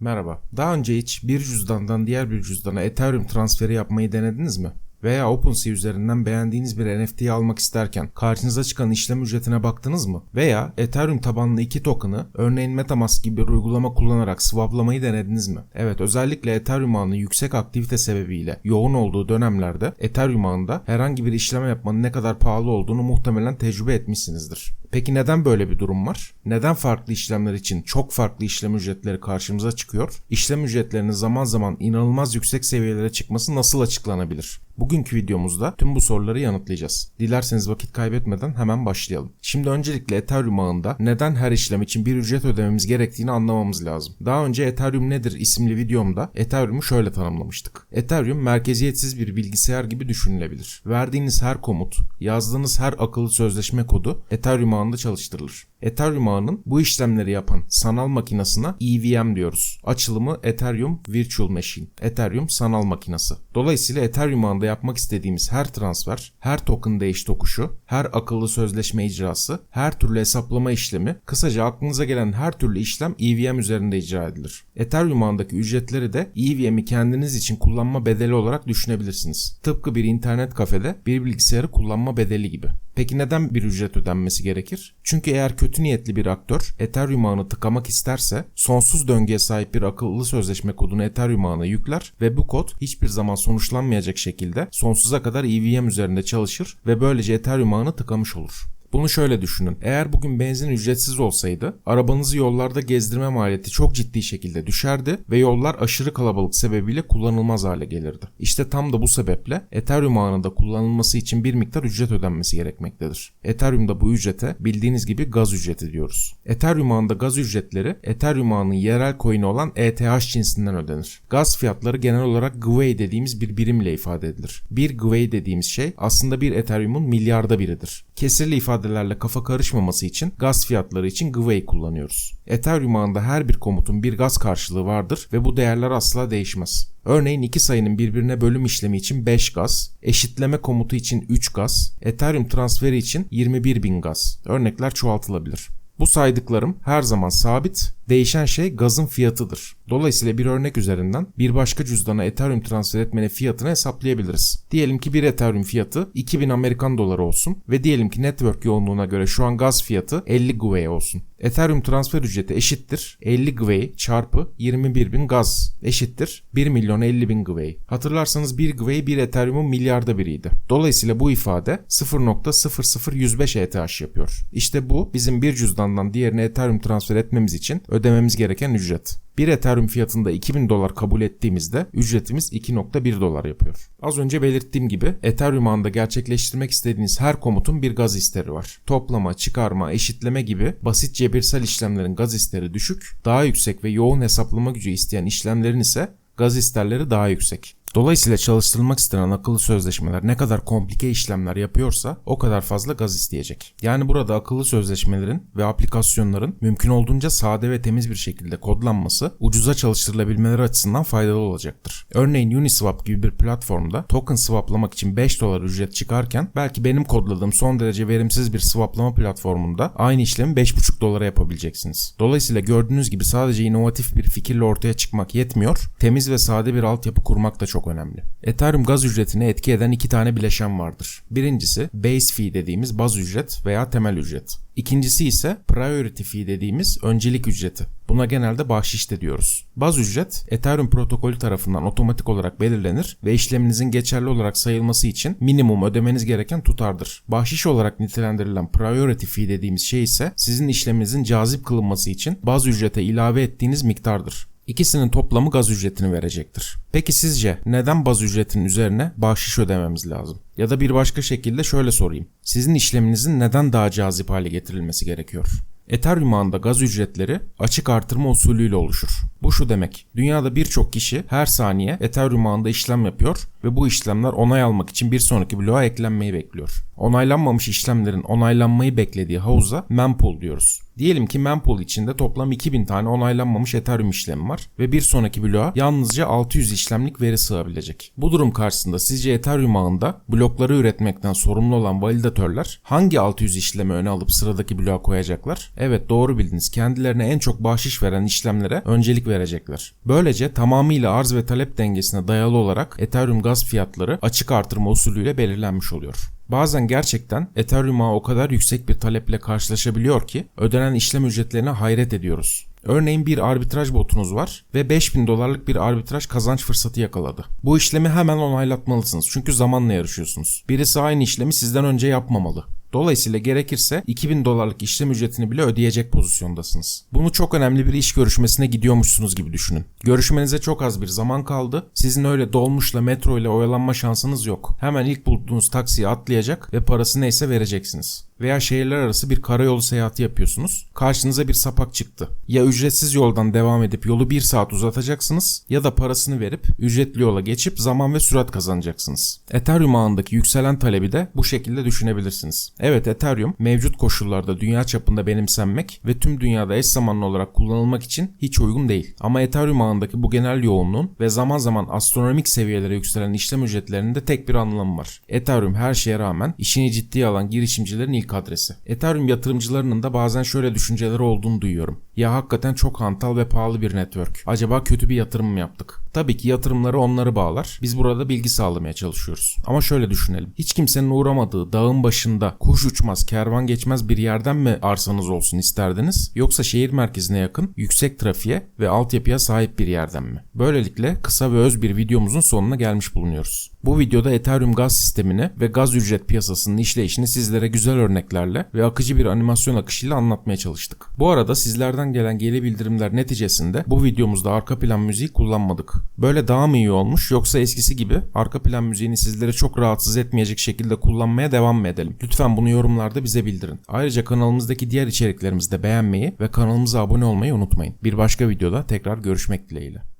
Merhaba. Daha önce hiç bir cüzdandan diğer bir cüzdana Ethereum transferi yapmayı denediniz mi? Veya OpenSea üzerinden beğendiğiniz bir NFT'yi almak isterken karşınıza çıkan işlem ücretine baktınız mı? Veya Ethereum tabanlı iki token'ı örneğin Metamask gibi bir uygulama kullanarak swaplamayı denediniz mi? Evet özellikle Ethereum ağının yüksek aktivite sebebiyle yoğun olduğu dönemlerde Ethereum ağında herhangi bir işlem yapmanın ne kadar pahalı olduğunu muhtemelen tecrübe etmişsinizdir. Peki neden böyle bir durum var? Neden farklı işlemler için çok farklı işlem ücretleri karşımıza çıkıyor? İşlem ücretlerinin zaman zaman inanılmaz yüksek seviyelere çıkması nasıl açıklanabilir? Bugünkü videomuzda tüm bu soruları yanıtlayacağız. Dilerseniz vakit kaybetmeden hemen başlayalım. Şimdi öncelikle Ethereum ağında neden her işlem için bir ücret ödememiz gerektiğini anlamamız lazım. Daha önce Ethereum nedir isimli videomda Ethereum'u şöyle tanımlamıştık. Ethereum merkeziyetsiz bir bilgisayar gibi düşünülebilir. Verdiğiniz her komut, yazdığınız her akıllı sözleşme kodu Ethereum ağında çalıştırılır. Ethereum ağının bu işlemleri yapan sanal makinasına EVM diyoruz. Açılımı Ethereum Virtual Machine. Ethereum sanal makinası. Dolayısıyla Ethereum ağında yapmak istediğimiz her transfer, her token değiş tokuşu, her akıllı sözleşme icrası, her türlü hesaplama işlemi, kısaca aklınıza gelen her türlü işlem EVM üzerinde icra edilir. Ethereum ağındaki ücretleri de EVM'i kendiniz için kullanma bedeli olarak düşünebilirsiniz. Tıpkı bir internet kafede bir bilgisayarı kullanma bedeli gibi. Peki neden bir ücret ödenmesi gerekir? Çünkü eğer kötü niyetli bir aktör Ethereum ağını tıkamak isterse sonsuz döngüye sahip bir akıllı sözleşme kodunu Ethereum ağına yükler ve bu kod hiçbir zaman sonuçlanmayacak şekilde sonsuza kadar EVM üzerinde çalışır ve böylece Ethereum ağını tıkamış olur. Bunu şöyle düşünün. Eğer bugün benzin ücretsiz olsaydı, arabanızı yollarda gezdirme maliyeti çok ciddi şekilde düşerdi ve yollar aşırı kalabalık sebebiyle kullanılmaz hale gelirdi. İşte tam da bu sebeple Ethereum ağında kullanılması için bir miktar ücret ödenmesi gerekmektedir. Ethereum'da bu ücrete bildiğiniz gibi gaz ücreti diyoruz. Ethereum ağında gaz ücretleri Ethereum ağının yerel coin'i olan ETH cinsinden ödenir. Gaz fiyatları genel olarak Gwei dediğimiz bir birimle ifade edilir. Bir Gwei dediğimiz şey aslında bir Ethereum'un milyarda biridir. Kesirli ifadelerle kafa karışmaması için gaz fiyatları için Gwei kullanıyoruz. Ethereum ağında her bir komutun bir gaz karşılığı vardır ve bu değerler asla değişmez. Örneğin iki sayının birbirine bölüm işlemi için 5 gaz, eşitleme komutu için 3 gaz, Ethereum transferi için 21.000 gaz. Örnekler çoğaltılabilir. Bu saydıklarım her zaman sabit, değişen şey gazın fiyatıdır. Dolayısıyla bir örnek üzerinden bir başka cüzdana Ethereum transfer etmenin fiyatını hesaplayabiliriz. Diyelim ki bir Ethereum fiyatı 2000 Amerikan doları olsun ve diyelim ki network yoğunluğuna göre şu an gaz fiyatı 50 Gwei olsun. Ethereum transfer ücreti eşittir 50 Gwei çarpı 21.000 gaz eşittir 1 milyon 50 bin Gwei. Hatırlarsanız 1 Gwei bir Ethereum'un milyarda biriydi. Dolayısıyla bu ifade 0.00105 ETH yapıyor. İşte bu bizim bir cüzdandan diğerine Ethereum transfer etmemiz için ödememiz gereken ücret. Bir Ethereum fiyatında 2000 dolar kabul ettiğimizde ücretimiz 2.1 dolar yapıyor. Az önce belirttiğim gibi Ethereum ağında gerçekleştirmek istediğiniz her komutun bir gaz isteri var. Toplama, çıkarma, eşitleme gibi basit cebirsel işlemlerin gaz isteri düşük, daha yüksek ve yoğun hesaplama gücü isteyen işlemlerin ise gaz isterleri daha yüksek. Dolayısıyla çalıştırılmak istenen akıllı sözleşmeler ne kadar komplike işlemler yapıyorsa o kadar fazla gaz isteyecek. Yani burada akıllı sözleşmelerin ve aplikasyonların mümkün olduğunca sade ve temiz bir şekilde kodlanması ucuza çalıştırılabilmeleri açısından faydalı olacaktır. Örneğin Uniswap gibi bir platformda token swaplamak için 5 dolar ücret çıkarken belki benim kodladığım son derece verimsiz bir swaplama platformunda aynı işlemi 5,5 dolara yapabileceksiniz. Dolayısıyla gördüğünüz gibi sadece inovatif bir fikirle ortaya çıkmak yetmiyor, temiz ve sade bir altyapı kurmak da çok önemli. Ethereum gaz ücretini etki eden iki tane bileşen vardır. Birincisi base fee dediğimiz baz ücret veya temel ücret. İkincisi ise priority fee dediğimiz öncelik ücreti. Buna genelde bahşiş de diyoruz. Baz ücret Ethereum protokolü tarafından otomatik olarak belirlenir ve işleminizin geçerli olarak sayılması için minimum ödemeniz gereken tutardır. Bahşiş olarak nitelendirilen priority fee dediğimiz şey ise sizin işleminizin cazip kılınması için baz ücrete ilave ettiğiniz miktardır. İkisinin toplamı gaz ücretini verecektir. Peki sizce neden baz ücretinin üzerine bahşiş ödememiz lazım? Ya da bir başka şekilde şöyle sorayım. Sizin işleminizin neden daha cazip hale getirilmesi gerekiyor? Ethereum ağında gaz ücretleri açık artırma usulüyle oluşur. Bu şu demek. Dünyada birçok kişi her saniye Ethereum ağında işlem yapıyor ve bu işlemler onay almak için bir sonraki bloğa eklenmeyi bekliyor. Onaylanmamış işlemlerin onaylanmayı beklediği havuza mempool diyoruz. Diyelim ki mempool içinde toplam 2000 tane onaylanmamış Ethereum işlemi var ve bir sonraki bloğa yalnızca 600 işlemlik veri sığabilecek. Bu durum karşısında sizce Ethereum ağında blokları üretmekten sorumlu olan validatörler hangi 600 işlemi öne alıp sıradaki bloğa koyacaklar? Evet doğru bildiniz. Kendilerine en çok bahşiş veren işlemlere öncelik verecekler. Böylece tamamıyla arz ve talep dengesine dayalı olarak Ethereum gaz fiyatları açık artırma usulüyle belirlenmiş oluyor. Bazen gerçekten Ethereum ağı o kadar yüksek bir taleple karşılaşabiliyor ki ödenen işlem ücretlerine hayret ediyoruz. Örneğin bir arbitraj botunuz var ve 5000 dolarlık bir arbitraj kazanç fırsatı yakaladı. Bu işlemi hemen onaylatmalısınız çünkü zamanla yarışıyorsunuz. Birisi aynı işlemi sizden önce yapmamalı. Dolayısıyla gerekirse 2000 dolarlık işlem ücretini bile ödeyecek pozisyondasınız. Bunu çok önemli bir iş görüşmesine gidiyormuşsunuz gibi düşünün. Görüşmenize çok az bir zaman kaldı. Sizin öyle dolmuşla metro ile oyalanma şansınız yok. Hemen ilk bulduğunuz taksiye atlayacak ve parası neyse vereceksiniz. Veya şehirler arası bir karayolu seyahati yapıyorsunuz. Karşınıza bir sapak çıktı. Ya ücretsiz yoldan devam edip yolu bir saat uzatacaksınız ya da parasını verip ücretli yola geçip zaman ve sürat kazanacaksınız. Ethereum ağındaki yükselen talebi de bu şekilde düşünebilirsiniz. Evet Ethereum mevcut koşullarda dünya çapında benimsenmek ve tüm dünyada eş zamanlı olarak kullanılmak için hiç uygun değil. Ama Ethereum ağındaki bu genel yoğunluğun ve zaman zaman astronomik seviyelere yükselen işlem ücretlerinin de tek bir anlamı var. Ethereum her şeye rağmen işini ciddiye alan girişimcilerin ilk adresi. Ethereum yatırımcılarının da bazen şöyle düşünceleri olduğunu duyuyorum. Ya hakikaten çok hantal ve pahalı bir network. Acaba kötü bir yatırım mı yaptık? Tabii ki yatırımları onları bağlar. Biz burada bilgi sağlamaya çalışıyoruz. Ama şöyle düşünelim. Hiç kimsenin uğramadığı dağın başında kuş uçmaz, kervan geçmez bir yerden mi arsanız olsun isterdiniz? Yoksa şehir merkezine yakın, yüksek trafiğe ve altyapıya sahip bir yerden mi? Böylelikle kısa ve öz bir videomuzun sonuna gelmiş bulunuyoruz. Bu videoda Ethereum gaz sistemini ve gaz ücret piyasasının işleyişini sizlere güzel örneklerle ve akıcı bir animasyon akışıyla anlatmaya çalıştık. Bu arada sizlerden gelen geri bildirimler neticesinde bu videomuzda arka plan müziği kullanmadık. Böyle daha mı iyi olmuş yoksa eskisi gibi arka plan müziğini sizlere çok rahatsız etmeyecek şekilde kullanmaya devam mı edelim? Lütfen bunu yorumlarda bize bildirin. Ayrıca kanalımızdaki diğer içeriklerimizi de beğenmeyi ve kanalımıza abone olmayı unutmayın. Bir başka videoda tekrar görüşmek dileğiyle.